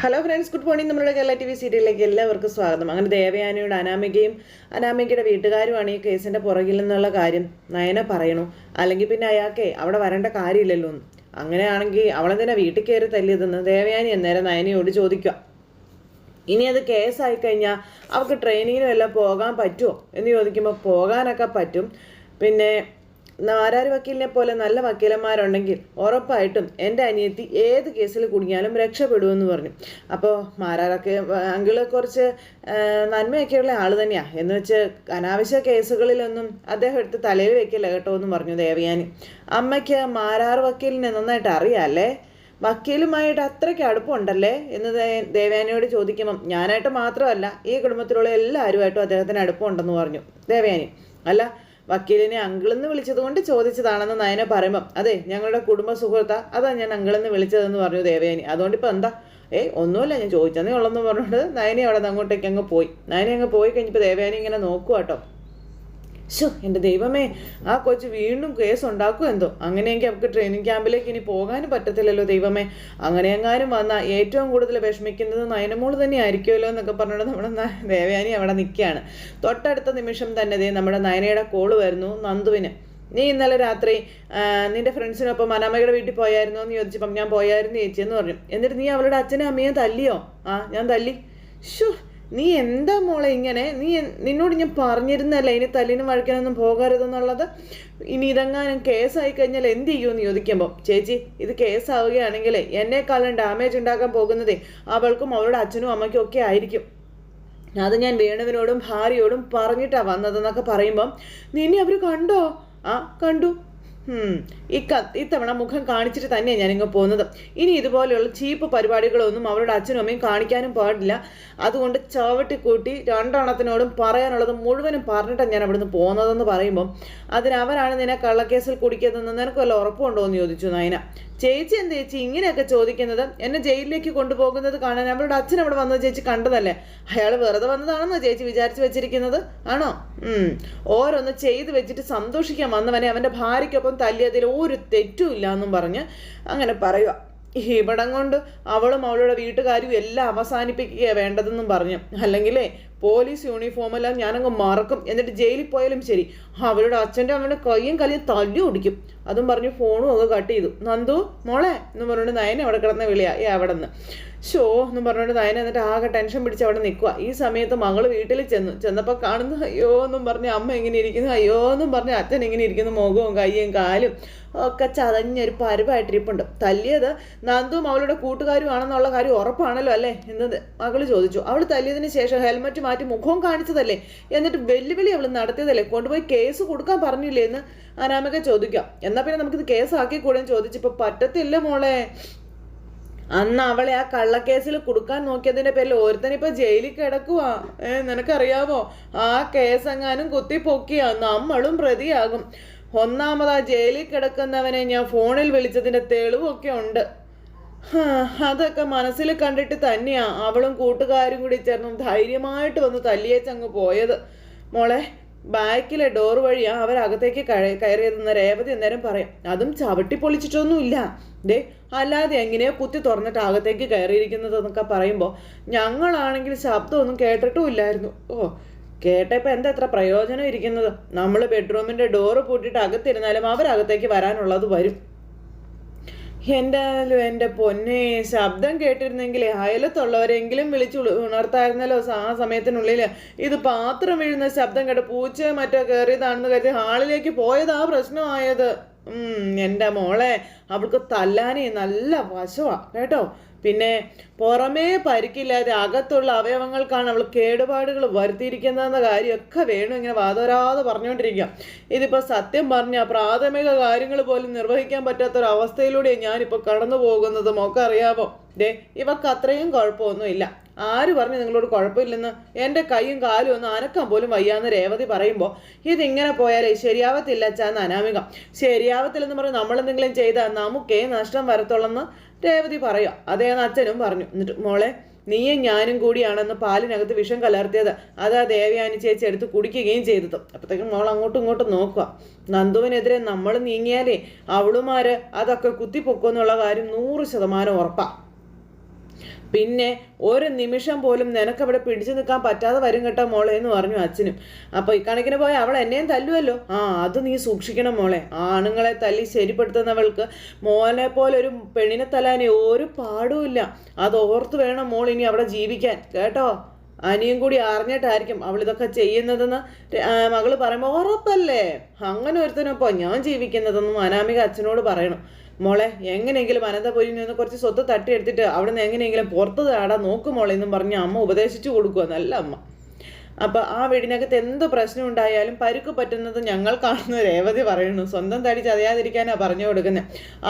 Hello friends good morning നമ്മുടെ Kerala T V സീരിയലിലേക്ക് എല്ലാവർക്കും സ്വാഗതം. അങ്ങനെ ദേവയാനിയുടെ അനാമികയും അനാമികയുടെ വീട്ടുകാരുമാണ് ഈ കേസിന്റെ പുറകിൽ നിന്നുള്ള കാര്യം. നയന പറയണു. അല്ലെങ്കിൽ പിന്നെ അയാൾക്കേ അവിടെ വരേണ്ട കാര്യമില്ലല്ലോ അങ്ങനെയാണെങ്കിൽ അവളെന്തിനാ വീട്ടിൽ കയറി തല്ലിയതെന്ന് ദേവയാനി അന്നേരം നയനയോട് ചോദിക്കുക. ഇനി അത് കേസായി കഴിഞ്ഞാൽ അവൾക്ക് ട്രെയിനിങ്ങിനും എല്ലാം പോകാൻ പറ്റുമോ എന്ന് ചോദിക്കുമ്പോൾ പോകാനൊക്കെ പറ്റും. പിന്നെ നാരാരി വക്കീലിനെ പോലെ നല്ല വക്കീലന്മാരുണ്ടെങ്കിൽ ഉറപ്പായിട്ടും എന്റെ അനിയത്തി ഏത് കേസിൽ കുടുങ്ങിയാലും രക്ഷപ്പെടുമെന്ന് പറഞ്ഞു. അപ്പോൾ മാരാരൊക്കെ അങ്കിൾ കുറച്ച് നന്മയൊക്കെയുള്ള ആൾ തന്നെയാണ് എന്ന് വെച്ച് അനാവശ്യ കേസുകളിലൊന്നും അദ്ദേഹം എടുത്ത് തലയിൽ വെക്കില്ല കേട്ടോ എന്ന് പറഞ്ഞു ദേവയാനി. അമ്മയ്ക്ക് മാരാർ വക്കീലിനെ നന്നായിട്ട് അറിയാമല്ലേ വക്കീലുമായിട്ട് അത്രയ്ക്ക് അടുപ്പമുണ്ടല്ലേ? എന്ന് ദേവയാനിയോട് ചോദിക്കുമ്പം ഞാനായിട്ട് മാത്രമല്ല ഈ കുടുംബത്തിലുള്ള എല്ലാവരുമായിട്ടും അദ്ദേഹത്തിന് അടുപ്പമുണ്ടെന്ന് പറഞ്ഞു. ദേവയാനി അല്ല വക്കീലിനെ അങ്കിളെന്ന് വിളിച്ചതുകൊണ്ട് ചോദിച്ചതാണെന്ന് നയന പറയുമ്പം അതെ ഞങ്ങളുടെ കുടുംബ സുഹൃത്താ അതാ ഞാൻ അങ്കിളെന്ന് വിളിച്ചതെന്ന് പറഞ്ഞു ദേവയാനി അതുകൊണ്ട് ഇപ്പം എന്താ? ഏയ് ഒന്നുമില്ല ഞാൻ ചോദിച്ചതേ ഉള്ളെന്ന് പറഞ്ഞുകൊണ്ട് നയനെ അവിടെ നിന്ന് അങ്ങോട്ടേക്ക് അങ്ങ് പോയി. നയനെ അങ്ങ് പോയി കഴിഞ്ഞപ്പോൾ ദേവയാനി ഇങ്ങനെ നോക്കുക കേട്ടോ ശോ എന്റെ ദൈവമേ ആ കൊച്ച് വീണ്ടും കേസ് ഉണ്ടാക്കും എന്തോ? അങ്ങനെയെങ്കിൽ അവർക്ക് ട്രെയിനിങ് ക്യാമ്പിലേക്ക് ഇനി പോകാനും പറ്റത്തില്ലല്ലോ ദൈവമേ. അങ്ങനെ എങ്ങാനും വന്നാൽ ഏറ്റവും കൂടുതൽ വിഷമിക്കുന്നത് നയനമോൾ തന്നെ ആയിരിക്കുമല്ലോ എന്നൊക്കെ പറഞ്ഞുകൊണ്ട് നമ്മുടെ ദേവയാനി അവിടെ നിൽക്കുകയാണ്. തൊട്ടടുത്ത നിമിഷം തന്നെ ദേ നമ്മുടെ നയനയുടെ കോൾ വരുന്നു നന്ദുവിന്. നീ ഇന്നലെ രാത്രി നിന്റെ ഫ്രണ്ട്സിനൊപ്പം അനാമയുടെ വീട്ടിൽ പോയായിരുന്നോ? എന്ന് ചോദിച്ചപ്പം ഞാൻ പോയായിരുന്നു ചേച്ചി എന്ന് പറഞ്ഞു. എന്നിട്ട് നീ അവളുടെ അച്ഛനും അമ്മയും തല്ലിയോ? ആ ഞാൻ തല്ലി. ഷോ നീ എന്താ മോളെ ഇങ്ങനെ? നീ നിന്നോട് ഞാൻ പറഞ്ഞിരുന്നല്ലേ ഇനി തല്ലിനും വഴക്കിനൊന്നും പോകരുതെന്നുള്ളത്? ഇനി ഇതെങ്ങാനും കേസായി കഴിഞ്ഞാൽ എന്ത് ചെയ്യുമെന്ന് ചോദിക്കുമ്പോൾ ചേച്ചി ഇത് കേസാവുകയാണെങ്കിൽ എന്നെക്കാളും ഡാമേജ് ഉണ്ടാക്കാൻ പോകുന്നതേ അവൾക്കും അവളുടെ അച്ഛനും അമ്മയ്ക്കും ഒക്കെ ആയിരിക്കും. അത് ഞാൻ വേണുവിനോടും ഭാര്യയോടും പറഞ്ഞിട്ടാണ് വന്നതെന്നൊക്കെ പറയുമ്പം നിന്നെ അവർ കണ്ടോ? ആ കണ്ടു. ഇത്തവണ മുഖം കാണിച്ചിട്ട് തന്നെയാണ് ഞാനിങ്ങ് പോകുന്നത് ഇനി ഇതുപോലെയുള്ള ചീപ്പ് പരിപാടികളൊന്നും അവരുടെ അച്ഛനും അമ്മയും കാണിക്കാനും പാടില്ല. അതുകൊണ്ട് ചവിട്ടി കൂട്ടി രണ്ടെണ്ണത്തിനോടും പറയാനുള്ളത് മുഴുവനും പറഞ്ഞിട്ടാണ് ഞാൻ അവിടുന്ന് പോകുന്നതെന്ന് പറയുമ്പം അതിനവരാണ് നിന്നെ കള്ളക്കേസിൽ കുടിക്കുന്നതെന്ന് നിനക്ക് വല്ല ഉറപ്പുണ്ടോ എന്ന് ചോദിച്ചു നയന. ചേച്ചി എന്ത് ചേച്ചി? ഇങ്ങനെയൊക്കെ ചോദിക്കുന്നത് എന്നെ ജയിലിലേക്ക് കൊണ്ടുപോകുന്നത് കാണാൻ അവരുടെ അച്ഛൻ അവിടെ വന്നത് ചേച്ചി കണ്ടതല്ലേ? അയാൾ വെറുതെ വന്നതാണെന്നോ ചേച്ചി വിചാരിച്ചു വെച്ചിരിക്കുന്നത്? ആണോ? ഓരോന്ന് ചെയ്ത് വെച്ചിട്ട് സന്തോഷിക്കാൻ വന്നവനെ അവന്റെ ഭാര്യയ്ക്കൊപ്പം തല്ലിയതിൽ ഒരു തെറ്റും ഇല്ല എന്നും പറഞ്ഞ് അങ്ങനെ പറയുക ഇവിടം കൊണ്ട് അവളും അവളുടെ വീട്ടുകാരും എല്ലാം അവസാനിപ്പിക്കുക വേണ്ടതെന്നും പറഞ്ഞു. അല്ലെങ്കിലേ പോലീസ് യൂണിഫോമെല്ലാം ഞാനങ്ങ് മറക്കും. എന്നിട്ട് ജയിലിൽ പോയാലും ശരി. അവരുടെ അച്ഛന്റെ അമ്മയുടെ കയ്യും കലിയും തല്ലി ഓടിക്കും. അതും പറഞ്ഞ് ഫോണും ഒക്കെ കട്ട് ചെയ്തു. നന്ദു മോളെ എന്ന് പറഞ്ഞുകൊണ്ട് നയനെ അവിടെ കിടന്ന വിളിയാ. ഏ അവിടെ നിന്ന് ഷോ എന്ന് പറഞ്ഞുകൊണ്ട് നയന എന്നിട്ട് ആകെ ടെൻഷൻ പിടിച്ച് അവിടെ നിൽക്കുക ഈ സമയത്ത് മകൾ വീട്ടിൽ ചെന്നു ചെന്നപ്പോൾ കാണുന്നു അയ്യോ എന്നും പറഞ്ഞ് അമ്മ എങ്ങനെ ഇരിക്കുന്നു അയ്യോ എന്നും പറഞ്ഞ് അച്ഛൻ എങ്ങനെ ഇരിക്കുന്നു മുഖവും കയ്യും കാലും ഒക്കെ ചതഞ്ഞൊരു പരുവായിട്ടിരിപ്പുണ്ട്. തല്ലിയത് നന്ദും അവളുടെ കൂട്ടുകാരും ആണെന്നുള്ള കാര്യം ഉറപ്പാണല്ലോ അല്ലേ? എന്ന് മകൾ ചോദിച്ചു. അവൾ തല്ലിയതിന് ശേഷം ഹെൽമറ്റ് മാറ്റി മുഖവും കാണിച്ചതല്ലേ? എന്നിട്ട് വെല്ലുവിളി അവൾ നടത്തിയതല്ലേ? കൊണ്ടുപോയി കേസ് കൊടുക്കാൻ പറഞ്ഞില്ലേ എന്ന് അനാമിക ചോദിക്കാം. എന്നാൽ പിന്നെ നമുക്കിത് കേസാക്കി കൂടെ ചോദിച്ചപ്പോൾ പറ്റത്തില്ല മോളെ. അന്ന് അവളെ ആ കള്ളക്കേസിൽ കൊടുക്കാൻ നോക്കിയതിന്റെ പേരിൽ ഒരുത്തനിപ്പോ ജയിലിൽ കിടക്കുവാ. ഏ നിനക്കറിയാവോ? ആ കേസെങ്ങാനും കുത്തി പൊക്കിയാ നമ്മളും പ്രതിയാകും. ഒന്നാമത് ആ ജയിലിൽ കിടക്കുന്നവനെ ഞാൻ ഫോണിൽ വിളിച്ചതിന്റെ തെളിവൊക്കെ ഉണ്ട്. അതൊക്കെ മനസ്സിൽ കണ്ടിട്ട് തന്നെയാ അവളും കൂട്ടുകാരും കൂടി ചേർന്നും ധൈര്യമായിട്ട് വന്ന് തല്ലിയേച്ചങ്ങ് പോയത്. മോളെ ബാക്കിലെ ഡോർ വഴിയാ അവരകത്തേക്ക് കയ- കയറിയതെന്ന് രേവതി അന്നേരം പറയാം അതും ചവിട്ടി പൊളിച്ചിട്ടൊന്നുമില്ല. ദേ അല്ലാതെ എങ്ങനെയോ കുത്തി തുറന്നിട്ട് അകത്തേക്ക് കയറിയിരിക്കുന്നത് എന്നൊക്കെ പറയുമ്പോൾ ഞങ്ങളാണെങ്കിൽ ശബ്ദമൊന്നും കേട്ടിട്ടും ഇല്ലായിരുന്നു ഓ കേട്ടപ്പോൾ എന്താ എത്ര പ്രയോജനം ഇരിക്കുന്നത്? നമ്മൾ ബെഡ്റൂമിന്റെ ഡോറ് പൂട്ടിയിട്ട് അകത്തിരുന്നാലും അവരകത്തേക്ക് വരാനുള്ളത് വരും. എന്തായാലും എന്റെ പൊന്നെ ശബ്ദം കേട്ടിരുന്നെങ്കിൽ അയലത്തുള്ളവരെങ്കിലും വിളിച്ചു ഉണ- ഉണർത്തായിരുന്നല്ലോ ആ സമയത്തിനുള്ളിൽ ഇത് പാത്രം വീഴുന്ന ശബ്ദം കേട്ട് പൂച്ച മറ്റോ കയറിയതാണെന്ന് കരുതി ഹാളിലേക്ക് പോയതാ പ്രശ്നമായത്. എന്റെ മോളെ അവൾക്ക് തല്ലാനെ നല്ല വശമാ കേട്ടോ? പിന്നെ പുറമേ പരിക്കില്ലാതെ അകത്തുള്ള അവയവങ്ങൾക്കാണ് അവൾ കേടുപാടുകൾ വരുത്തിയിരിക്കുന്നതെന്ന കാര്യമൊക്കെ വേണു ഇങ്ങനെ വാതോരാതെ പറഞ്ഞുകൊണ്ടിരിക്കുക ഇതിപ്പോൾ സത്യം പറഞ്ഞ പ്രാഥമിക കാര്യങ്ങൾ പോലും നിർവഹിക്കാൻ പറ്റാത്തൊരവസ്ഥയിലൂടെയാണ് ഞാനിപ്പോൾ കടന്നു പോകുന്നതും ഒക്കെ അറിയാമോ? ദേ ഇവക്ക് അത്രയും കുഴപ്പമൊന്നുമില്ല. ആര് പറഞ്ഞു നിങ്ങളോട് കുഴപ്പമില്ലെന്ന്? എന്റെ കൈയും കാലും ഒന്നും അനക്കാൻ പോലും വയ്യാന്ന് രേവതി പറയുമ്പോൾ ഇതിങ്ങനെ പോയാലേ ശരിയാവത്തില്ല അച്ഛാന്ന് അനാമിക. ശരിയാവത്തില്ലെന്ന് പറഞ്ഞ് നമ്മളെന്തെങ്കിലും ചെയ്താൽ നമുക്കേ നഷ്ടം വരത്തുള്ളെന്ന് രേവതി പറയുക. അതേന്ന് അച്ഛനും പറഞ്ഞു. എന്നിട്ട് മോളെ നീയും ഞാനും കൂടിയാണെന്ന് പാലിനകത്ത് വിഷം കലർത്തിയത് അതാ ദേവയാനി ചേച്ചി എടുത്ത് കുടിക്കുകയും ചെയ്തത്. അപ്പോഴത്തേക്കും മോൾ അങ്ങോട്ടും ഇങ്ങോട്ടും നോക്കുക. നന്ദുവിനെതിരെ നമ്മൾ നീങ്ങിയാലേ അവളുമാര് അതൊക്കെ കുത്തിപ്പൊക്കുമെന്നുള്ള കാര്യം നൂറ് ശതമാനം ഉറപ്പാ. പിന്നെ ഒരു നിമിഷം പോലും നിനക്കവിടെ പിടിച്ചു നിൽക്കാൻ പറ്റാതെ വരും കേട്ടോ മോളെ എന്ന് പറഞ്ഞു അച്ഛനും. അപ്പോൾ ഇക്കണക്കിന് പോയ അവൾ എന്നെയും തല്ലുവല്ലോ? ആ അത് നീ സൂക്ഷിക്കണം മോളെ. ആണുങ്ങളെ തല്ലി ശരിപ്പെടുത്തുന്നവൾക്ക് മോനെ പോലെ ഒരു പെണ്ണിനെ തലാനെ ഒരു പാടുമില്ല അത് ഓർത്ത് വേണം മോൾ ഇനി അവിടെ ജീവിക്കാൻ. കേട്ടോ? അനിയും കൂടി അറിഞ്ഞിട്ടായിരിക്കും അവൾ ഇതൊക്കെ ചെയ്യുന്നതെന്ന് മകൾ പറയുമ്പോൾ ഉറപ്പല്ലേ? അങ്ങനെ ഒരുത്തനൊപ്പം ഞാൻ ജീവിക്കുന്നതെന്നും അനാമിക അച്ഛനോട് പറയണം. മോളെ എങ്ങനെയെങ്കിലും അനന്തപുരിയിൽ നിന്ന് കുറച്ച് സ്വത്ത് തട്ടിയെടുത്തിട്ട് അവിടെ നിന്ന് എങ്ങനെയെങ്കിലും പുറത്ത് ചാടാൻ നോക്കും മോളെ എന്നും പറഞ്ഞ് അമ്മ ഉപദേശിച്ചു കൊടുക്കുക നല്ല അമ്മ. അപ്പൊ ആ വീടിനകത്ത് എന്ത് പ്രശ്നം ഉണ്ടായാലും പരുക്ക് പറ്റുന്നത് ഞങ്ങൾ കാണുന്ന രേവതി പറയുന്നു. സ്വന്തം തടി ചതയാതിരിക്കാനാ പറഞ്ഞു കൊടുക്കുന്നത്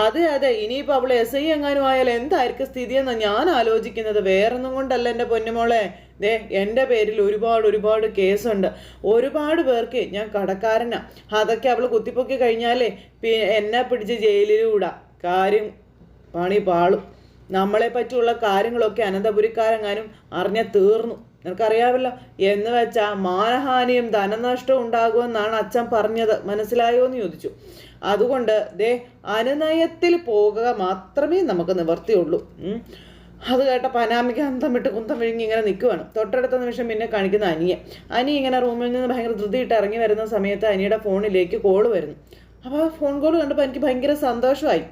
അതെ അതെ ഇനിയിപ്പോൾ അവൾ എസ് ഐ എങ്ങാനും ആയാലും എന്തായിരിക്കും സ്ഥിതിയെന്ന് ഞാൻ ആലോചിക്കുന്നത്. വേറൊന്നും കൊണ്ടല്ല എന്റെ പൊന്നുമോളെ. ദേ എന്റെ പേരിൽ ഒരുപാട് ഒരുപാട് കേസുണ്ട്. ഒരുപാട് പേർക്ക് ഞാൻ കടക്കാരനാ. അതൊക്കെ അവൾ കുത്തിപ്പൊക്കി കഴിഞ്ഞാലേ എന്നെ പിടിച്ച് ജയിലിലൂടാ. കാര്യം പണി പാളും. നമ്മളെ പറ്റിയുള്ള കാര്യങ്ങളൊക്കെ അനന്തപുരിക്കാരെങ്ങാനും അറിഞ്ഞ തീർന്നു. നിനക്കറിയാമല്ലോ? എന്ന് വെച്ചാൽ മാനഹാനിയും ധനനഷ്ടവും ഉണ്ടാകുമെന്നാണ് അച്ഛൻ പറഞ്ഞത്. മനസ്സിലായോ എന്ന് ചോദിച്ചു. അതുകൊണ്ട് ദേ അനുനയത്തിൽ പോകുക മാത്രമേ നമുക്ക് നിവർത്തിയുള്ളൂ. അത് കേട്ടപ്പോൾ അനാമിക അന്തം വിട്ട് കുന്തം വിഴുങ്ങി ഇങ്ങനെ നിൽക്കുവാണ് തൊട്ടടുത്ത നിമിഷം പിന്നെ കാണിക്കുന്ന അനിയെ. അനി ഇങ്ങനെ റൂമിൽ നിന്ന് ഭയങ്കര ധൃതിയിട്ട് ഇറങ്ങി വരുന്ന സമയത്ത് അനിയുടെ ഫോണിലേക്ക് കോൾ വരുന്നു. അപ്പോൾ ഫോൺ കോൾ കണ്ടപ്പോൾ എനിക്ക് ഭയങ്കര സന്തോഷമായി.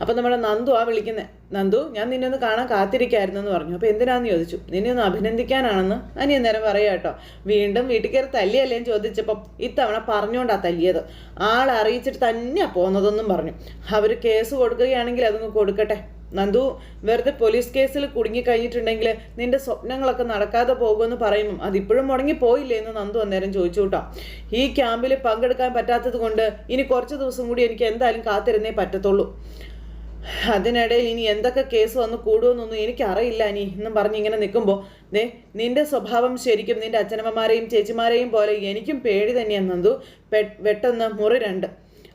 അപ്പം നമ്മുടെ നന്ദു ആ വിളിക്കുന്നത് നന്ദു ഞാൻ നിന്നെ ഒന്ന് കാണാൻ കാത്തിരിക്കായിരുന്നു എന്ന് പറഞ്ഞു. അപ്പോൾ എന്തിനാന്ന് ചോദിച്ചു? നിന്നെ ഒന്ന് അഭിനന്ദിക്കാനാണെന്ന്? അനി അന്നേരം പറയാം കേട്ടോ. വീണ്ടും വീട്ടിൽ കയറി തല്ലിയല്ലേ ചോദിച്ചപ്പോൾ ഇത്തവണ പറഞ്ഞുകൊണ്ടാ തല്ലിയത്. ആളെ അറിയിച്ചിട്ട് തന്നെയാ പോകുന്നതെന്നും പറഞ്ഞു. അവർ കേസ് കൊടുക്കുകയാണെങ്കിൽ അതൊന്ന് കൊടുക്കട്ടെ. നന്ദു വെറുതെ പോലീസ് കേസിൽ കുടുങ്ങി കഴിഞ്ഞിട്ടുണ്ടെങ്കിൽ നിന്റെ സ്വപ്നങ്ങളൊക്കെ നടക്കാതെ പോകുമെന്ന് പറയുമ്പം അതിപ്പോഴും മുടങ്ങി പോയില്ലേ എന്ന് നന്ദു അന്നേരം ചോദിച്ചു കേട്ടോ. ഈ ക്യാമ്പിൽ പങ്കെടുക്കാൻ പറ്റാത്തത് കൊണ്ട് ഇനി കുറച്ച് ദിവസം കൂടി എനിക്ക് എന്തായാലും കാത്തിരുന്നേ പറ്റത്തുള്ളൂ. അതിനിടയിൽ ഇനി എന്തൊക്കെ കേസ് വന്ന് കൂടുമെന്നൊന്നും എനിക്കറിയില്ല ഇനി എന്നും പറഞ്ഞ് ഇങ്ങനെ നിൽക്കുമ്പോൾ. ദേ നിന്റെ സ്വഭാവം ശരിക്കും നിന്റെ അച്ഛനമ്മമാരെയും ചേച്ചിമാരെയും പോലെ എനിക്കും പേടി തന്നെയാണ് നന്ദു. പെ വെട്ടെന്ന് മുറി രണ്ട്.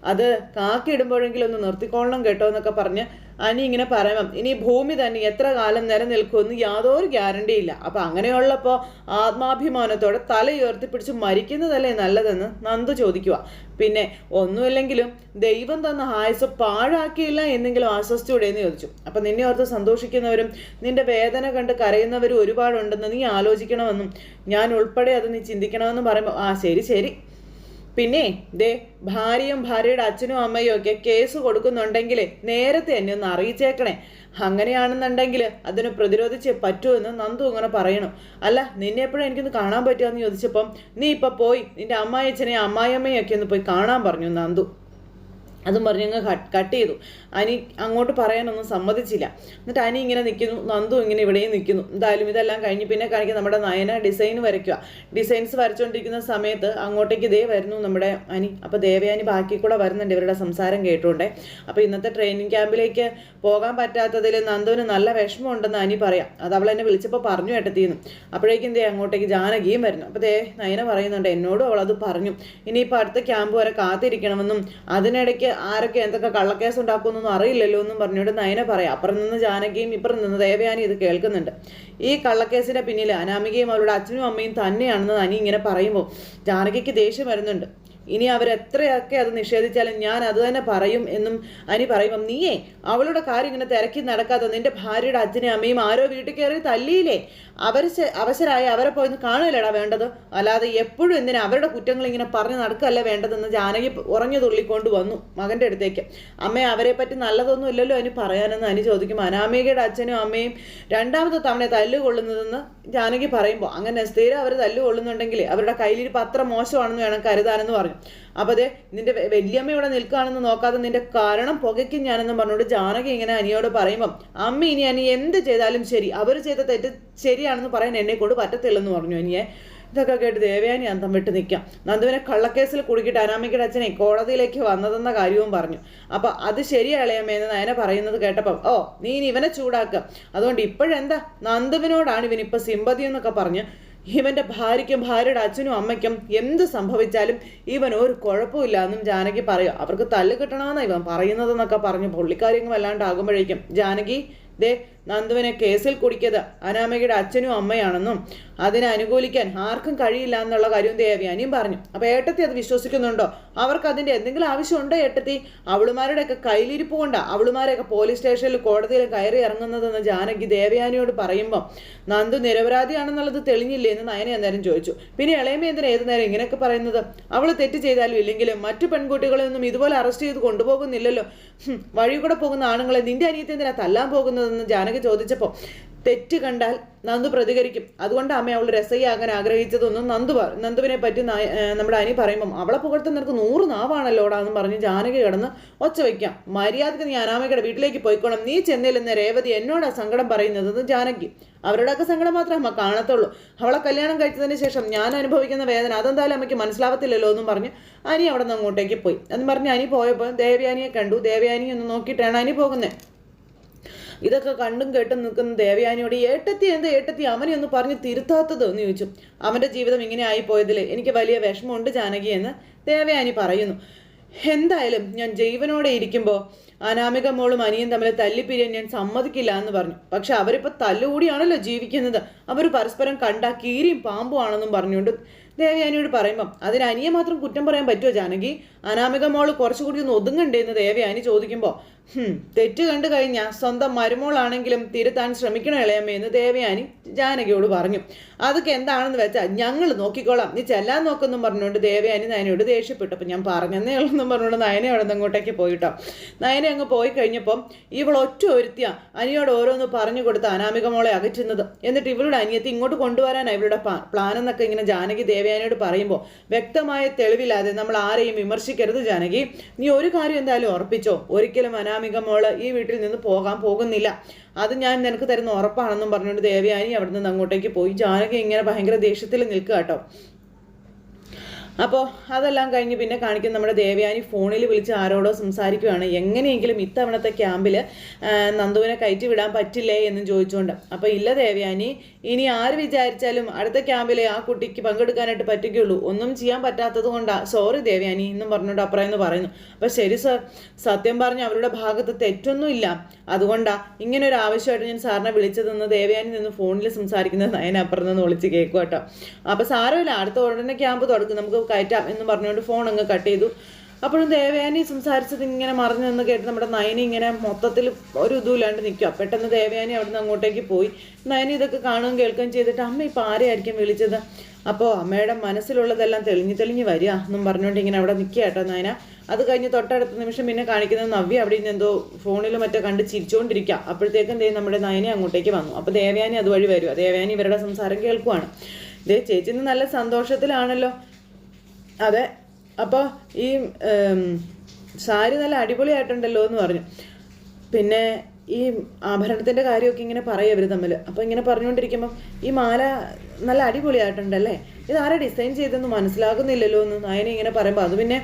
അത് കാക്കിയിടുമ്പോഴെങ്കിലും ഒന്ന് നിർത്തിക്കൊള്ളണം കേട്ടോ എന്നൊക്കെ പറഞ്ഞ് അനി ഇങ്ങനെ പറയാം ഇനി ഭൂമി തന്നെ എത്ര കാലം നിലനിൽക്കുമെന്ന് യാതൊരു ഗ്യാരണ്ടി ഇല്ല. അപ്പം അങ്ങനെയുള്ളപ്പോൾ ആത്മാഭിമാനത്തോടെ തല ഉയർത്തിപ്പിടിച്ച് മരിക്കുന്നതല്ലേ നല്ലതെന്ന് നന്ദു ചോദിക്കുക പിന്നെ ഒന്നുമില്ലെങ്കിലും ദൈവം തന്ന ആയുസ് പാഴാക്കിയില്ല എന്നെങ്കിലും ആശ്വസിച്ചൂടെ എന്ന് ചോദിച്ചു. അപ്പം നിന്നെ ഓർത്ത് സന്തോഷിക്കുന്നവരും നിന്റെ വേദന കണ്ട് കരയുന്നവരും ഒരുപാടുണ്ടെന്ന് നീ ആലോചിക്കണമെന്നും ഞാൻ ഉൾപ്പെടെ അത് നീ ചിന്തിക്കണമെന്നും പറയുമ്പോൾ ആ ശരി ശരി. പിന്നെ ദേ ഭാര്യയും ഭാര്യയുടെ അച്ഛനും അമ്മയും ഒക്കെ കേസ് കൊടുക്കുന്നുണ്ടെങ്കിൽ നേരത്തെ എന്നെ ഒന്ന് അറിയിച്ചേക്കണേ. അങ്ങനെയാണെന്നുണ്ടെങ്കിൽ അതിന് പ്രതിരോധിച്ചേ പറ്റുമെന്ന് നന്ദു ഇങ്ങനെ പറയണം. അല്ല നിന്നെ എപ്പോഴും എനിക്കൊന്ന് കാണാൻ പറ്റുമെന്ന് ചോദിച്ചപ്പം നീ ഇപ്പം പോയി നിന്റെ അമ്മായച്ഛനെയും അമ്മായിയമ്മയും ഒക്കെ ഒന്ന് പോയി കാണാൻ പറഞ്ഞു നന്ദു. അതും പറഞ്ഞ് അങ്ങ് കട്ട് ചെയ്തു. അനി അങ്ങോട്ട് പറയാനൊന്നും സമ്മതിച്ചില്ല. എന്നിട്ട് അനി ഇങ്ങനെ നിൽക്കുന്നു നന്ദു ഇങ്ങനെ ഇവിടെയും നിൽക്കുന്നു എന്തായാലും ഇതെല്ലാം കഴിഞ്ഞ് പിന്നെ കാണിക്കുക നമ്മുടെ നയന ഡിസൈൻ വരയ്ക്കുക ഡിസൈൻസ് വരച്ചുകൊണ്ടിരിക്കുന്ന സമയത്ത് അങ്ങോട്ടേക്ക് ദേ വരുന്നു നമ്മുടെ അനി. അപ്പോൾ ദേവയാനി ബാക്കി കൂടെ വരുന്നുണ്ട് ഇവരുടെ സംസാരം കേട്ടുകൊണ്ടേ അപ്പോൾ ഇന്നത്തെ ട്രെയിനിങ് ക്യാമ്പിലേക്ക് പോകാൻ പറ്റാത്തതിൽ നന്ദുവിന് നല്ല വിഷമമുണ്ടെന്ന് അനി പറയാം. അത് അവൾ എന്നെ വിളിച്ചപ്പോൾ പറഞ്ഞു കേട്ടത്തിന്ന് അപ്പോഴേക്കും ദേ അങ്ങോട്ടേക്ക് ജാനകിയും വരുന്നു. അപ്പോൾ ദേ നയന പറയുന്നുണ്ട് എന്നോടും അവൾ അത് പറഞ്ഞു. ഇനിയിപ്പോൾ അടുത്ത ക്യാമ്പ് വരെ കാത്തിരിക്കണമെന്നും അതിനിടയ്ക്ക് ആരൊക്കെ എന്തൊക്കെ കള്ളക്കേസ് ഉണ്ടാക്കുമെന്നൊന്നും അറിയില്ലല്ലോ എന്നും പറഞ്ഞുകൊണ്ട് നയന പറയാം. അപ്പുറം നിന്ന് ജാനകിയും ഇപ്പുറം നിന്ന് ദേവയാനി ഇത് കേൾക്കുന്നുണ്ട്. ഈ കള്ളക്കേസിന്റെ പിന്നിൽ അനാമികയും അവരുടെ അച്ഛനും അമ്മയും തന്നെയാണെന്ന് നനി ഇങ്ങനെ പറയുമ്പോൾ ജാനകിക്ക് ദേഷ്യം വരുന്നുണ്ട്. ഇനി അവരെത്രയൊക്കെ അത് നിഷേധിച്ചാലും ഞാൻ അത് തന്നെ പറയും എന്നും അനി പറയുമ്പം നീയേ അവളുടെ കാര്യം ഇങ്ങനെ തിരക്കി നടക്കാത്ത നിന്റെ ഭാര്യയുടെ അച്ഛനും അമ്മയും ആരോ വീട്ടിൽ കയറി തല്ലിയില്ലേ? അവർ അവസരായ അവരെ പോയി കാണുകയല്ലേടാ വേണ്ടത്. അല്ലാതെ എപ്പോഴും എന്തിനാ അവരുടെ കുറ്റങ്ങൾ ഇങ്ങനെ പറഞ്ഞ് നടക്കല്ല വേണ്ടതെന്ന് ജാനകി ഉറഞ്ഞു തുള്ളിക്കൊണ്ട് വന്നു മകന്റെ അടുത്തേക്ക്. അമ്മയെ അവരെ പറ്റി നല്ലതൊന്നും ഇല്ലല്ലോ അനി പറയാനെന്ന് അനി ചോദിക്കും. അനാമികയുടെ അച്ഛനും അമ്മയും രണ്ടാമത്തെ തവണ തല്ലുകൊള്ളുന്നതെന്ന് ജാനകി പറയുമ്പോൾ അങ്ങനെ സ്ഥിരം അവർ തല്ലുകൊള്ളുന്നുണ്ടെങ്കിൽ അവരുടെ കയ്യിലിരിപ്പ് അത്ര മോശമാണെന്ന് വേണം കരുതാനെന്ന് പറഞ്ഞു. അപ്പോൾ അതെ നിന്റെ വലിയമ്മ ഇവിടെ നിൽക്കുകയാണെന്ന് നോക്കാതെ നിന്റെ കാരണം പുകയ്ക്കും ഞാനെന്ന് പറഞ്ഞോട് ജാനകി ഇങ്ങനെ അനിയോട് പറയുമ്പം അമ്മ ഇനി അനി എന്ത് ചെയ്താലും ശരി അവർ ചെയ്ത തെറ്റ് ശരിയാണെന്ന് പറയാൻ എന്നെ കൊണ്ട് പറ്റത്തില്ലെന്ന് പറഞ്ഞു അനിയെ. ഇതൊക്കെ കേട്ട് ദേവയാനി അന്തം വിട്ട് നിൽക്കാം. നന്ദുവിനെ കള്ളക്കേസിൽ കുടുക്കിയിട്ട് അനാമിക്കയുടെ അച്ഛനെ കോടതിയിലേക്ക് വന്നതെന്ന കാര്യവും പറഞ്ഞു. അപ്പോൾ അത് ശരിയളയമ്മയെന്ന് നയനെ പറയുന്നത് കേട്ടപ്പം ഓ നീ ഇനി ഇവനെ ചൂടാക്കുക അതുകൊണ്ട് ഇപ്പോഴെന്താ? നന്ദുവിനോടാണ് ഇവനിപ്പോൾ സിമ്പതി എന്നൊക്കെ പറഞ്ഞ് ഇവന്റെ ഭാര്യയ്ക്കും ഭാര്യയുടെ അച്ഛനും അമ്മയ്ക്കും എന്ത് സംഭവിച്ചാലും ഇവൻ ഒരു കുഴപ്പമില്ല എന്നും ജാനകി പറയും അവർക്ക് തല്ല് കിട്ടണമെന്നാണ് ഇവൻ പറയുന്നതെന്നൊക്കെ പറഞ്ഞ് പുള്ളിക്കാര്യങ്ങൾ വല്ലാണ്ടാകുമ്പോഴേക്കും ജാനകി ദേ നന്ദുവിനെ കേസിൽ കുടിക്കത് അനാമികയുടെ അച്ഛനും അമ്മയാണെന്നും അതിനെ അനുകൂലിക്കാൻ ആർക്കും കഴിയില്ല എന്നുള്ള കാര്യം ദേവയാനിയും പറഞ്ഞു. അപ്പോൾ ഏട്ടത്തി അത് വിശ്വസിക്കുന്നുണ്ടോ? അവർക്ക് അതിന്റെ എന്തെങ്കിലും ആവശ്യമുണ്ടോ ഏട്ടത്തി? അവളുമാരുടെയൊക്കെ കയ്യിലിരിപ്പ് കൊണ്ടാ അവളുമാരെയൊക്കെ പോലീസ് സ്റ്റേഷനിൽ കോടതിയിൽ കയറി ഇറങ്ങുന്നതെന്ന് ജാനകി ദേവയാനിയോട് പറയുമ്പോൾ നന്ദു നിരപരാധിയാണെന്നുള്ളത് തെളിഞ്ഞില്ലേ എന്ന് നയന അന്നേരം ചോദിച്ചു. പിന്നെ ഇളയമ എന്തിനാ ഏത് നേരം ഇങ്ങനെയൊക്കെ പറയുന്നത്? അവൾ തെറ്റ് ചെയ്താലും ഇല്ലെങ്കിലും മറ്റു പെൺകുട്ടികളെ ഒന്നും ഇതുപോലെ അറസ്റ്റ് ചെയ്ത് കൊണ്ടുപോകുന്നില്ലല്ലോ. വഴി കൂടെ പോകുന്ന ആണുങ്ങളെ നിന്റെ അനിയത്തി എന്തിനാ തല്ലാൻ പോകുന്നതെന്ന് ജാനകി ചോദിച്ചപ്പോൾ തെറ്റ് കണ്ടാൽ നന്ദു പ്രതികരിക്കും. അതുകൊണ്ട് അമ്മ അവൾ രസയാകാൻ ആഗ്രഹിച്ചതൊന്നും നന്ദു നന്ദുവിനെ പറ്റി നമ്മുടെ അനി പറയുമ്പം അവളെ പുകഴ്ത്താൻ നിനക്ക് നൂറ് നാവാണല്ലോടാ എന്ന് പറഞ്ഞ് ജാനകി കിടന്ന് ഒച്ച വയ്ക്കാം മര്യാദയ്ക്ക് നീ അനാമികയുടെ വീട്ടിലേക്ക് പോയിക്കോണം. നീ ചെന്നില്ലെന്ന് രേവതി എന്നോടാ സങ്കടം പറയുന്നത് ജാനകി. അവരുടെയൊക്കെ സങ്കടം മാത്രമേ അമ്മ കാണത്തുള്ളൂ. അവളെ കല്യാണം കഴിച്ചതിന് ശേഷം ഞാൻ അനുഭവിക്കുന്ന വേദന അതെന്തായാലും അമ്മയ്ക്ക് മനസ്സിലാവത്തില്ലല്ലോ എന്നും പറഞ്ഞ് അനി അവിടെ നിന്ന് അങ്ങോട്ടേക്ക് പോയി. എന്ന് പറഞ്ഞ് അനി പോയപ്പോൾ ദേവയാനിയെ കണ്ടു. ദേവയാനി ഒന്ന് നോക്കിയിട്ടാണ് അനി പോകുന്നത് ഇതൊക്കെ കണ്ടും കേട്ടും നിൽക്കുന്ന ദേവയാനിയോട് ഏട്ടത്തി എന്ത് ഏട്ടത്തി അവനെ ഒന്ന് പറഞ്ഞ് തിരുത്താത്തത് എന്ന് ചോദിച്ചു. അവന്റെ ജീവിതം ഇങ്ങനെ ആയിപ്പോയതിൽ എനിക്ക് വലിയ വിഷമമുണ്ട് ജാനകി എന്ന് ദേവയാനി പറയുന്നു. എന്തായാലും ഞാൻ ജീവനോടെ ഇരിക്കുമ്പോൾ അനാമിക മോളും അനിയും തമ്മിൽ തല്ലിപ്പിരിയാൻ ഞാൻ സമ്മതിക്കില്ല എന്ന് പറഞ്ഞു. പക്ഷെ അവരിപ്പോൾ തല്ലുകൂടിയാണല്ലോ ജീവിക്കുന്നത്. അവർ പരസ്പരം കണ്ട കീരിയും പാമ്പും ആണെന്നും പറഞ്ഞുകൊണ്ട് ദേവയാനിയോട് പറയുമ്പം അതിന് അനിയെ മാത്രം കുറ്റം പറയാൻ പറ്റുമോ ജാനകി? അനാമിക മോൾ കുറച്ചുകൂടി ഒന്ന് ഒതുങ്ങണ്ടേ? എന്ന് ദേവയാനി ചോദിക്കുമ്പോൾ തെറ്റ് കണ്ടു കഴിഞ്ഞാൽ സ്വന്തം മരുമോളാണെങ്കിലും തിരുത്താൻ ശ്രമിക്കണ ഇളയമ്മ എന്ന് ദേവയാനി ജാനകിയോട് പറഞ്ഞു. അതൊക്കെ എന്താണെന്ന് വെച്ചാൽ ഞങ്ങൾ നോക്കിക്കോളാം. നീ ചെല്ലാൻ നോക്കെന്നും പറഞ്ഞുകൊണ്ട് ദേവയാനി നയനയോട് ദേഷ്യപ്പെട്ടു. അപ്പം ഞാൻ പറഞ്ഞതേ ഉള്ളെന്നും പറഞ്ഞുകൊണ്ട് നയന അവിടെ നിന്ന് അങ്ങോട്ടേക്ക് പോയിട്ടോ. നയന അങ്ങ് പോയി കഴിഞ്ഞപ്പം ഇവൾ ഒറ്റ ഒരുത്തിയ അനിയോട് ഓരോന്ന് പറഞ്ഞു കൊടുത്ത് അനാമിക മോളെ അകറ്റുന്നത്. എന്നിട്ട് ഇവളുടെ അനിയത്തി ഇങ്ങോട്ട് കൊണ്ടുവരാനാണ് ഇവളുടെ പ്ലാൻ എന്നൊക്കെ ഇങ്ങനെ ജാനകി ദേവയാനിയോട് പറയുമ്പോൾ വ്യക്തമായ തെളിവില്ലാതെ നമ്മൾ ആരെയും വിമർശിക്കരുത് ജാനകി. നീ ഒരു കാര്യം എന്തായാലും ഉറപ്പിച്ചോ? ഒരിക്കലും അനാമിക മോൾ ഈ വീട്ടിൽ നിന്ന് പോകാൻ പോകുന്നില്ല. അത് ഞാൻ നിനക്ക് തരുന്ന ഉറപ്പാണെന്നും പറഞ്ഞുകൊണ്ട് ദേവയാനി അവിടെ നിന്ന് അങ്ങോട്ടേക്ക് പോയി. ജാനകി ഇങ്ങനെ ഭയങ്കര ദേഷ്യത്തിൽ നിൽക്കുക കേട്ടോ. അപ്പോൾ അതെല്ലാം കഴിഞ്ഞ് പിന്നെ കാണിക്കുന്ന നമ്മുടെ ദേവയാനി ഫോണിൽ വിളിച്ച് ആരോടോ സംസാരിക്കുകയാണ് എങ്ങനെയെങ്കിലും ഇത്തവണത്തെ ക്യാമ്പിൽ നന്ദുവിനെ കയറ്റി വിടാൻ പറ്റില്ലേ എന്നും ചോദിച്ചുകൊണ്ട് അപ്പോൾ ഇല്ല ദേവയാനി ഇനി ആര് വിചാരിച്ചാലും അടുത്ത ക്യാമ്പിൽ ആ കുട്ടിക്ക് പങ്കെടുക്കാനായിട്ട് പറ്റുകയുള്ളൂ. ഒന്നും ചെയ്യാൻ പറ്റാത്തത് കൊണ്ടാണ് സോറി ദേവയാനി എന്നും പറഞ്ഞുകൊണ്ട് അപ്പുറം എന്ന് പറയുന്നു. അപ്പോൾ ശരി സർ. സത്യം പറഞ്ഞു അവരുടെ ഭാഗത്ത് തെറ്റൊന്നുമില്ല അതുകൊണ്ടാണ് ഇങ്ങനെ ഒരു ആവശ്യമായിട്ട് ഞാൻ സാറിനെ വിളിച്ചതെന്ന് ദേവയാനി നിന്ന് ഫോണിൽ സംസാരിക്കുന്നത് നയനപ്പുറം നിന്ന് വിളിച്ച് കേൾക്കും കേട്ടോ അപ്പോൾ സാരമില്ല. അടുത്ത ഉടനെ ക്യാമ്പ് തുടങ്ങും. നമുക്ക് കയറ്റാം എന്ന് പറഞ്ഞുകൊണ്ട് ഫോൺ അങ്ങ് കട്ട് ചെയ്തു. അപ്പോഴും ദേവയാനി സംസാരിച്ചത് ഇങ്ങനെ മറിഞ്ഞു നിന്ന് കേട്ട് നമ്മുടെ നയനി ഇങ്ങനെ മൊത്തത്തിൽ ഒരു ഇതുമില്ലാണ്ട് നിൽക്കുക. പെട്ടെന്ന് ദേവയാനി അവിടുന്ന് അങ്ങോട്ടേക്ക് പോയി. നയനി ഇതൊക്കെ കാണുകയും കേൾക്കുകയും ചെയ്തിട്ട് അമ്മ ഇപ്പം ആരെയായിരിക്കും വിളിച്ചത്? അപ്പോൾ അമ്മയുടെ മനസ്സിലുള്ളതെല്ലാം തെളിഞ്ഞു തെളിഞ്ഞു വരിക എന്നും പറഞ്ഞുകൊണ്ട് ഇങ്ങനെ അവിടെ നിൽക്കുക കേട്ടോ നയന. അത് കഴിഞ്ഞ് തൊട്ടടുത്ത നിമിഷം പിന്നെ കാണിക്കുന്നത് നവ്യ അവിടെ നിന്ന് എന്തോ ഫോണിൽ മറ്റോ കണ്ട് ചിരിച്ചുകൊണ്ടിരിക്കുക. അപ്പോഴത്തേക്കും ദേ നമ്മുടെ നയനെ അങ്ങോട്ടേക്ക് വന്നു. അപ്പോൾ ദേവയാനി അതുവഴി വരിക ദേവയാനി ഇവരുടെ സംസാരം കേൾക്കുവാണ്. ദേ ചേച്ചിന്ന് നല്ല സന്തോഷത്തിലാണല്ലോ. അതെ. അപ്പോൾ ഈ സാരി നല്ല അടിപൊളിയായിട്ടുണ്ടല്ലോ എന്ന് പറഞ്ഞു. പിന്നെ ഈ ആഭരണത്തിന്റെ കാര്യമൊക്കെ ഇങ്ങനെ പറയും ഇവർ തമ്മിൽ അപ്പോൾ ഇങ്ങനെ പറഞ്ഞുകൊണ്ടിരിക്കുമ്പം ഈ മാല നല്ല അടിപൊളിയായിട്ടുണ്ടല്ലേ? ഇത് ആരാ ഡിസൈൻ ചെയ്തെന്ന് മനസ്സിലാകുന്നില്ലല്ലോ എന്ന് നയന ഇങ്ങനെ പറയുമ്പോൾ അത് പിന്നെ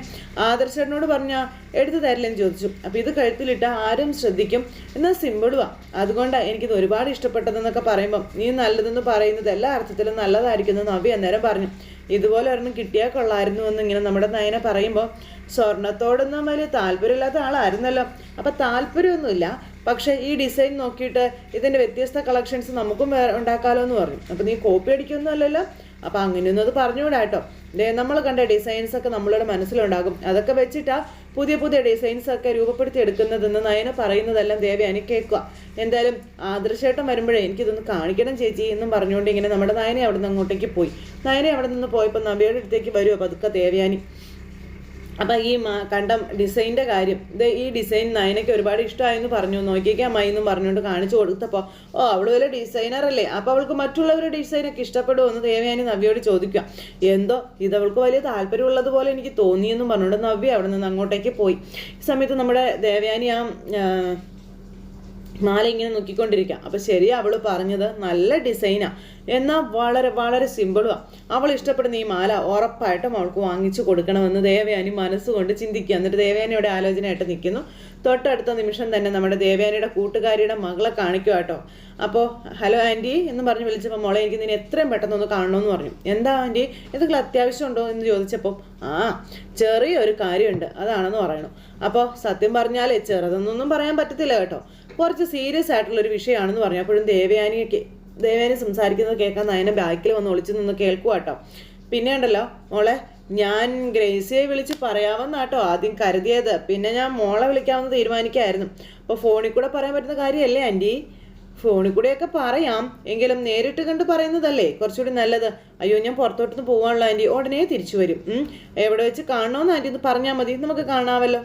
ആദർശനോട് പറഞ്ഞാൽ എടുത്തു തരില്ലെന്ന് ചോദിച്ചു. അപ്പോൾ ഇത് കഴുത്തിലിട്ട ആരും ശ്രദ്ധിക്കും എന്നാൽ സിമ്പിളുവാ. അതുകൊണ്ടാണ് എനിക്കിത് ഒരുപാട് ഇഷ്ടപ്പെട്ടതെന്നൊക്കെ പറയുമ്പം നീ നല്ലതെന്ന് പറയുന്നത് എല്ലാ അർത്ഥത്തിലും നല്ലതായിരിക്കും എന്ന് നവി അന്നേരം പറഞ്ഞു. ഇതുപോലെ ഒരെണ്ണം കിട്ടിയാൽ കൊള്ളായിരുന്നു എന്ന് ഇങ്ങനെ നമ്മുടെ നയന പറയുമ്പോൾ സ്വർണത്തോടൊന്നും വലിയ താല്പര്യമില്ലാത്ത ആളായിരുന്നല്ലോ. അപ്പം താല്പര്യമൊന്നുമില്ല. പക്ഷേ ഈ ഡിസൈൻ നോക്കിയിട്ട് ഇതിന്റെ വ്യത്യസ്ത കളക്ഷൻസ് നമുക്കും ഉണ്ടാക്കാമല്ലോ എന്ന് പറഞ്ഞു. അപ്പം നീ കോപ്പി അടിക്കൊന്നും അല്ലല്ലോ. അപ്പം അങ്ങനെയൊന്നും അത് പറഞ്ഞുകൂടാ കേട്ടോ. ദേ നമ്മൾ കണ്ട ഡിസൈൻസ് ഒക്കെ നമ്മളുടെ മനസ്സിലുണ്ടാകും. അതൊക്കെ വെച്ചിട്ടാ പുതിയ പുതിയ ഡിസൈൻസ് ഒക്കെ രൂപപ്പെടുത്തി എടുക്കുന്നതെന്ന് നയന പറയുന്നതെല്ലാം ദേവയാനി കേൾക്കുക എന്തായാലും ആദർശേട്ടം വരുമ്പോഴേ എനിക്കിതൊന്ന് കാണിക്കണം ചേച്ചി എന്നും പറഞ്ഞുകൊണ്ട് ഇങ്ങനെ നമ്മുടെ നയനെ അവിടെ നിന്ന് അങ്ങോട്ടേക്ക് പോയി. നയനെ അവിടെ നിന്ന് പോയപ്പോൾ നബിയുടെ അടുത്തേക്ക് വരുമോ പതുക്കെ ദേവയാനി. അപ്പം ഈ കണ്ടം ഡിസൈന്റെ കാര്യം ഇത് ഈ ഡിസൈൻ നയനയ്ക്ക് ഒരുപാട് ഇഷ്ടമായെന്ന് പറഞ്ഞു. നോക്കിയേക്കാം അമ്മായി എന്നും പറഞ്ഞുകൊണ്ട് കാണിച്ചു കൊടുത്തപ്പോൾ ഓ അവൾ വലിയ ഡിസൈനർ അല്ലേ അപ്പോൾ അവൾക്ക് മറ്റുള്ളവരുടെ ഡിസൈനൊക്കെ ഇഷ്ടപ്പെടുമോ എന്ന് ദേവയാനി നവ്യയോട് ചോദിക്കുക. എന്തോ? ഇത് അവൾക്ക് വലിയ താല്പര്യമുള്ളതുപോലെ എനിക്ക് തോന്നിയെന്നും പറഞ്ഞുകൊണ്ട് നവ്യ അവിടെ നിന്ന് അങ്ങോട്ടേക്ക് പോയി. ഈ സമയത്ത് നമ്മുടെ ദേവയാനി ആ, മാല ഇങ്ങനെ നോക്കിക്കൊണ്ടിരിക്കുക അപ്പം ശരി അവൾ പറഞ്ഞത് നല്ല ഡിസൈനാ. എന്നാൽ വളരെ വളരെ സിമ്പിളുമാണ് അവൾ ഇഷ്ടപ്പെടുന്ന ഈ മാല ഉറപ്പായിട്ടും അവൾക്ക് വാങ്ങിച്ചു കൊടുക്കണമെന്ന് ദേവയാനി മനസ്സുകൊണ്ട് ചിന്തിക്കുക. എന്നിട്ട് ദേവയാനിയുടെ ആലോചനയായിട്ട് നിൽക്കുന്നു. തൊട്ടടുത്ത നിമിഷം തന്നെ നമ്മുടെ ദേവയാനിയുടെ കൂട്ടുകാരിയുടെ മകളെ കാണിക്കുക കേട്ടോ. അപ്പോൾ ഹലോ ആന്റി എന്ന് പറഞ്ഞ് വിളിച്ചപ്പോൾ മോളെ എനിക്ക് നിന്നെ എത്രയും പെട്ടെന്ന് ഒന്ന് കാണണമെന്ന് പറഞ്ഞു. എന്താ ആന്റി എന്തെങ്കിലും അത്യാവശ്യമുണ്ടോ എന്ന് ചോദിച്ചപ്പോൾ ആ ചെറിയൊരു കാര്യമുണ്ട്. അതാണെന്ന് പറയണം. അപ്പോൾ സത്യം പറഞ്ഞാലേ ചെറുതെന്നൊന്നും പറയാൻ പറ്റത്തില്ല കേട്ടോ. കുറച്ച് സീരിയസ് ആയിട്ടുള്ള ഒരു വിഷയമാണെന്ന് പറഞ്ഞു. അപ്പോഴും ദേവയാനി സംസാരിക്കുന്നത് കേൾക്കാൻ നയന ബാക്കിൽ വന്ന് ഒളിച്ചു നിന്ന് കേൾക്കുക കേട്ടോ പിന്നെ ഉണ്ടല്ലോ മോളെ ഞാൻ ഗ്രേസിയെ വിളിച്ച് പറയാമെന്നാട്ടോ ആദ്യം കരുതിയത്. പിന്നെ ഞാൻ മോളെ വിളിക്കാമെന്ന് തീരുമാനിക്കായിരുന്നു. അപ്പോൾ ഫോണിൽ കൂടെ പറയാൻ പറ്റുന്ന കാര്യമല്ലേ ആന്റി ഫോണിൽ കൂടെയൊക്കെ പറയാം. എങ്കിലും നേരിട്ട് കണ്ട് പറയുന്നതല്ലേ? കുറച്ചുകൂടി നല്ലത്. അയ്യോ ഞാൻ പുറത്തോട്ടൊന്ന് പോകാനുള്ള ആന്റി ഉടനെ തിരിച്ചു വരും. എവിടെ വെച്ച് കാണണമെന്ന് ആന്റി ഒന്ന് പറഞ്ഞാൽ മതി. നമുക്ക് കാണാമല്ലോ.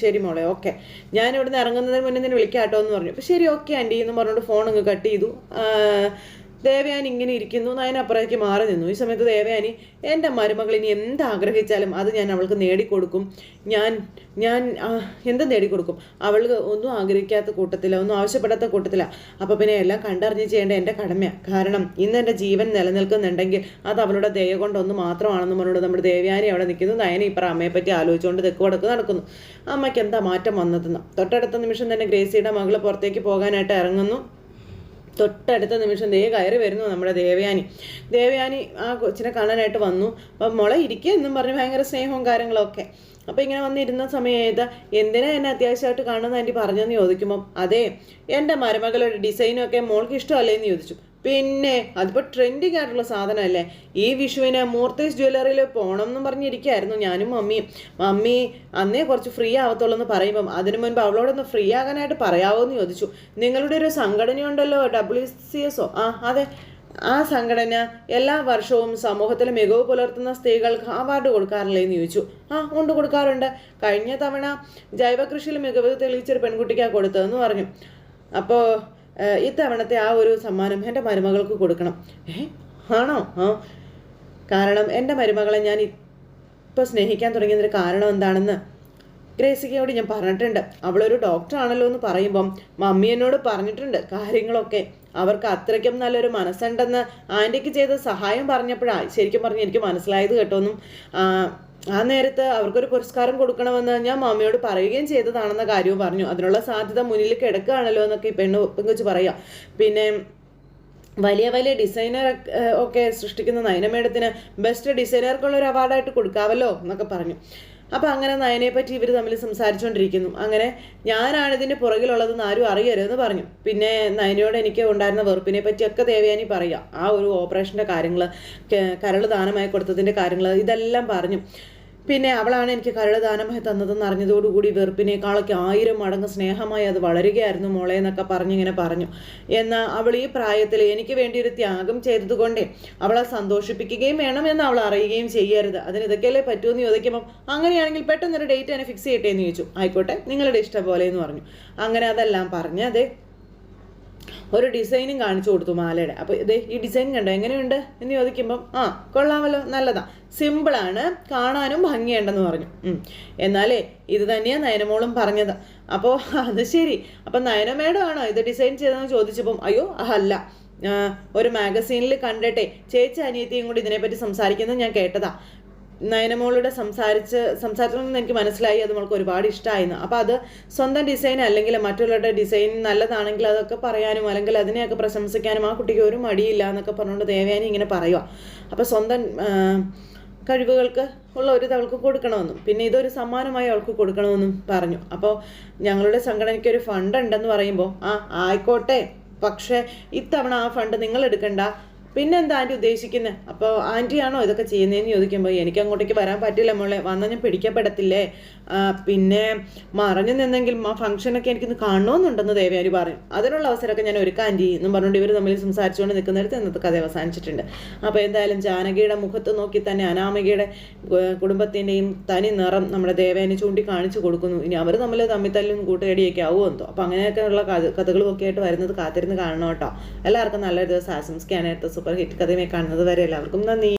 ശരി മോളെ ഓക്കെ. ഞാൻ ഇവിടെ നിന്ന് ഇറങ്ങുന്നതിന് മുന്നേ നിന്നെ വിളിക്കാം കേട്ടോ എന്ന് പറഞ്ഞു. ശരി ഓക്കെ ആന്റി എന്ന് പറഞ്ഞുകൊണ്ട് ഫോൺ അങ്ങ് കട്ട് ചെയ്തു. ദേവയാനി ഇങ്ങനെ ഇരിക്കുന്നു അതിനപ്പുറത്തേക്ക് മാറി നിന്നു. ഈ സമയത്ത് ദേവയാനി എന്റെ മരുമകൾ ഇനി എന്ത് ആഗ്രഹിച്ചാലും അത് ഞാൻ അവൾക്ക് നേടിക്കൊടുക്കും. ഞാൻ ഞാൻ എന്ത് നേടിക്കൊടുക്കും? അവൾക്ക് ഒന്നും ആഗ്രഹിക്കാത്ത കൂട്ടത്തില ഒന്നും ആവശ്യപ്പെടാത്ത കൂട്ടത്തില. അപ്പോൾ പിന്നെ എല്ലാം കണ്ടറിഞ്ഞ് ചെയ്യേണ്ട എന്റെ കടമയാണ് കാരണം ഇന്ന് എന്റെ ജീവൻ നിലനിൽക്കുന്നുണ്ടെങ്കിൽ അത് അവളുടെ ദയ കൊണ്ടൊന്ന് മാത്രമാണെന്ന് പറഞ്ഞുകൊണ്ട് നമ്മുടെ ദേവയാനി അവിടെ നിൽക്കുന്നു. നയന ഇപ്പറ അമ്മയെ പറ്റി ആലോചിച്ചുകൊണ്ട് തെക്ക് വടക്ക് നടക്കുന്നു. അമ്മയ്ക്ക് എന്താ മാറ്റം വന്നതെന്ന്? തൊട്ടടുത്ത നിമിഷം തന്നെ ഗ്രേസിയുടെ മകൾ പുറത്തേക്ക് പോകാനായിട്ട് ഇറങ്ങുന്നു. തൊട്ടടുത്ത നിമിഷം ദേ കയറി വരുന്നു നമ്മുടെ ദേവയാനി. ദേവയാനി ആ കൊച്ചിനെ കാണാനായിട്ട് വന്നു. അപ്പം മുള ഇരിക്കുക എന്നും പറഞ്ഞ് ഭയങ്കര സ്നേഹവും കാര്യങ്ങളൊക്കെ. അപ്പോൾ ഇങ്ങനെ വന്നിരുന്ന സമയത്ത് എന്തിനാ എന്നെ അത്യാവശ്യമായിട്ട് കാണുമെന്ന് ആന്റി പറഞ്ഞെന്ന് ചോദിക്കുമ്പം അതെ എന്റെ മരുമകളുടെ ഡിസൈനും ഒക്കെ മോൾക്ക് ഇഷ്ടമല്ലേ എന്ന് ചോദിച്ചു. പിന്നെ അതിപ്പോൾ ട്രെൻഡിങ് ആയിട്ടുള്ള സാധനമല്ലേ? ഈ വിഷുവിന് മൂർത്തേസ് ജ്വല്ലറിയിൽ പോകണം എന്നും പറഞ്ഞിരിക്കുകയായിരുന്നു ഞാനും മമ്മിയും. മമ്മി അന്നേ കുറച്ച് ഫ്രീ ആവത്തുള്ളൂ എന്ന് പറയുമ്പം അതിനു മുൻപ് അവളോടൊന്ന് ഫ്രീ ആകാനായിട്ട് പറയാവോ എന്ന് ചോദിച്ചു. നിങ്ങളുടെ ഒരു സംഘടനയുണ്ടല്ലോ ഡബ്ല്യു സി എസോ ആ അതെ. ആ സംഘടന എല്ലാ വർഷവും സമൂഹത്തിൽ മികവ് പുലർത്തുന്ന സ്ത്രീകൾക്ക് അവാർഡ് കൊടുക്കാറില്ലേ എന്ന് ചോദിച്ചു. ആ ഉണ്ട് കൊടുക്കാറുണ്ട്. കഴിഞ്ഞ തവണ ജൈവകൃഷിയിൽ മികവ് തെളിയിച്ചൊരു പെൺകുട്ടിക്കാണ് കൊടുത്തതെന്ന് പറഞ്ഞു. അപ്പോൾ ഇത്തവണത്തെ ആ ഒരു സമ്മാനം എന്റെ മരുമകൾക്ക് കൊടുക്കണം. ഏ ആണോ? ആ. കാരണം എന്റെ മരുമകളെ ഞാൻ ഇപ്പോൾ സ്നേഹിക്കാൻ തുടങ്ങിയതിന് കാരണം എന്താണെന്ന് ഗ്രേസിക്കയോട് ഞാൻ പറഞ്ഞിട്ടുണ്ട്. അവളൊരു ഡോക്ടറാണല്ലോ എന്ന് പറയുമ്പം മമ്മി എന്നോട് പറഞ്ഞിട്ടുണ്ട് കാര്യങ്ങളൊക്കെ. അവർക്ക് അത്രയ്ക്കും നല്ലൊരു മനസ്സുണ്ടെന്ന് ആന്റിക്ക് ചെയ്ത സഹായം പറഞ്ഞപ്പോഴാണ് ശരിക്കും പറഞ്ഞ് എനിക്ക് മനസ്സിലായത് കേട്ടോന്നും ആ, നേരത്ത് അവർക്കൊരു പുരസ്കാരം കൊടുക്കണമെന്ന് ഞാൻ മാമയോട് പറയുകയും ചെയ്തതാണെന്ന കാര്യവും പറഞ്ഞു. അതിനുള്ള സാധ്യത മുന്നിൽ കിടക്കുകയാണല്ലോ എന്നൊക്കെ ഈ പെണ്ണ് പെങ്കുച്ച് പറയാം. പിന്നെ വലിയ വലിയ ഡിസൈനർ ഒക്കെ സൃഷ്ടിക്കുന്ന നയന മേഡത്തിന് ബെസ്റ്റ് ഡിസൈനർക്കുള്ള ഒരു അവാർഡായിട്ട് കൊടുക്കാമല്ലോ എന്നൊക്കെ പറഞ്ഞു. അപ്പോൾ അങ്ങനെ നയനെ പറ്റി ഇവർ തമ്മിൽ സംസാരിച്ചുകൊണ്ടിരിക്കുന്നു അങ്ങനെ ഞാനാണ് പുറകിലുള്ളതെന്ന് ആരും അറിയരുതെന്ന് പറഞ്ഞു. പിന്നെ നയനയോട് എനിക്ക് ഉണ്ടായിരുന്ന വെറുപ്പിനെ പറ്റിയൊക്കെ ദേവയാനി പറയുക ആ ഒരു ഓപ്പറേഷന്റെ കാര്യങ്ങൾ കരൾ ദാനമായി കൊടുത്തതിന്റെ കാര്യങ്ങൾ ഇതെല്ലാം പറഞ്ഞു. പിന്നെ അവളാണ് എനിക്ക് കരട് ദാനമായി തന്നതെന്ന് അറിഞ്ഞതോടുകൂടി വെറുപ്പിനേക്കാളൊക്കെ ആയിരം മടങ്ങ് സ്നേഹമായി അത് വളരുകയായിരുന്നു മോളെ എന്നൊക്കെ പറഞ്ഞിങ്ങനെ പറഞ്ഞു. എന്നാൽ അവൾ ഈ പ്രായത്തിൽ എനിക്ക് വേണ്ടി ഒരു ത്യാഗം ചെയ്തതുകൊണ്ടേ അവളെ സന്തോഷിപ്പിക്കുകയും വേണം എന്ന് അവൾ അറിയുകയും ചെയ്യരുത്. അതിന് ഇതൊക്കെയല്ലേ പറ്റുമെന്ന് ചോദിക്കുമ്പം അങ്ങനെയാണെങ്കിൽ പെട്ടെന്നൊരു ഡേറ്റ് തന്നെ ഫിക്സ് ചെയ്യട്ടെ എന്ന് ചോദിച്ചു. ആയിക്കോട്ടെ നിങ്ങളുടെ ഇഷ്ടം പോലെ എന്ന് പറഞ്ഞു. അങ്ങനെ അതെല്ലാം പറഞ്ഞ് അതെ ഒരു ഡിസൈനും കാണിച്ചു കൊടുത്തു മാലയുടെ. അപ്പോൾ ഇതേ ഈ ഡിസൈൻ കണ്ടോ? എങ്ങനെയുണ്ട്? എന്ന് ചോദിക്കുമ്പം ആ കൊള്ളാമല്ലോ നല്ലതാ. സിമ്പിളാണ് കാണാനും ഭംഗിയുണ്ടെന്ന് പറഞ്ഞു. എന്നാലേ ഇത് തന്നെയാണ് നയനമോളും പറഞ്ഞത്. അപ്പോൾ അത് ശരി. അപ്പം നയനമേടം ആണോ ഇത് ഡിസൈൻ ചെയ്തതെന്ന് ചോദിച്ചപ്പം അയ്യോ അല്ല. ഒരു മാഗസീനിൽ കണ്ടിട്ടെ ചേച്ചി അനിയത്തിയും കൂടി ഇതിനെപ്പറ്റി സംസാരിക്കുന്നത് ഞാൻ കേട്ടതാ. നയനമോളുടെ സംസാരിച്ച് സംസാരത്തിൽ നിന്ന് എനിക്ക് മനസ്സിലായി അത് നമ്മൾക്ക് ഒരുപാട് ഇഷ്ടമായിരുന്നു അപ്പോൾ അത് സ്വന്തം ഡിസൈൻ അല്ലെങ്കിൽ മറ്റുള്ളവരുടെ ഡിസൈൻ നല്ലതാണെങ്കിൽ അതൊക്കെ പറയാനും അല്ലെങ്കിൽ അതിനെയൊക്കെ പ്രശംസിക്കാനും ആ കുട്ടിക്ക് ഒരു മടിയില്ല എന്നൊക്കെ പറഞ്ഞുകൊണ്ട് ദേവയാനി ഇങ്ങനെ പറയുക അപ്പോൾ സ്വന്തം കഴിവുകൾക്ക് ഉള്ള ഒരു അവൾക്ക് കൊടുക്കണമെന്നും പിന്നെ ഇതൊരു സമ്മാനമായി അവൾക്ക് കൊടുക്കണമെന്നും പറഞ്ഞു. അപ്പോൾ ഞങ്ങളുടെ സംഘടനയ്ക്ക് ഒരു ഫണ്ട് ഉണ്ടെന്ന് പറയുമ്പോൾ ആ ആയിക്കോട്ടെ പക്ഷേ ഇത്തവണ ആ ഫണ്ട് നിങ്ങൾ എടുക്കണ്ട പിന്നെന്താ ആന്റി ഉദ്ദേശിക്കുന്നത് അപ്പോൾ ആന്റിയാണോ ഇതൊക്കെ ചെയ്യുന്നതെന്ന് ചോദിക്കുമ്പോൾ എനിക്ക് അങ്ങോട്ടേക്ക് വരാൻ പറ്റില്ല മോളെ വന്നാൽ ഞാൻ പിടിക്കപ്പെടത്തില്ലേ? പിന്നെ മറഞ്ഞു നിന്നെങ്കിൽ ആ ഫംഗ്ഷനൊക്കെ എനിക്കിന്ന് കാണണമെന്നുണ്ടെന്ന് ദേവയാനി പറയും. അതിനുള്ള അവസരമൊക്കെ ഞാൻ ഒരുക്കാം ആന്റി എന്നും പറഞ്ഞുകൊണ്ട് ഇവർ തമ്മിൽ സംസാരിച്ചുകൊണ്ട് നിൽക്കുന്നിടത്ത് ഇന്നത്തെ കഥ അവസാനിച്ചിട്ടുണ്ട്. അപ്പോൾ എന്തായാലും ജാനകിയുടെ മുഖത്ത് നോക്കി തന്നെ അനാമികയുടെ കുടുംബത്തിന്റെയും തനി നിറം നമ്മുടെ ദേവേനെ ചൂണ്ടി കാണിച്ചു കൊടുക്കുന്നു. ഇനി അവർ തമ്മിൽ തമ്മിൽ തല്ലും കൂട്ടുകടിയൊക്കെ ആവുമോ എന്തോ? അപ്പോൾ അങ്ങനെയൊക്കെയുള്ള കഥ കഥകളും ഒക്കെ ആയിട്ട് വരുന്നത് കാത്തിരുന്ന് കാണണം കേട്ടോ. എല്ലാവർക്കും നല്ലൊരു ദിവസം ആശംസിക്കാനായിട്ട് സൂപ്പർ ഹിറ്റ് കഥയുമായി കാണുന്നത് വരെ എല്ലാവർക്കും നന്ദി.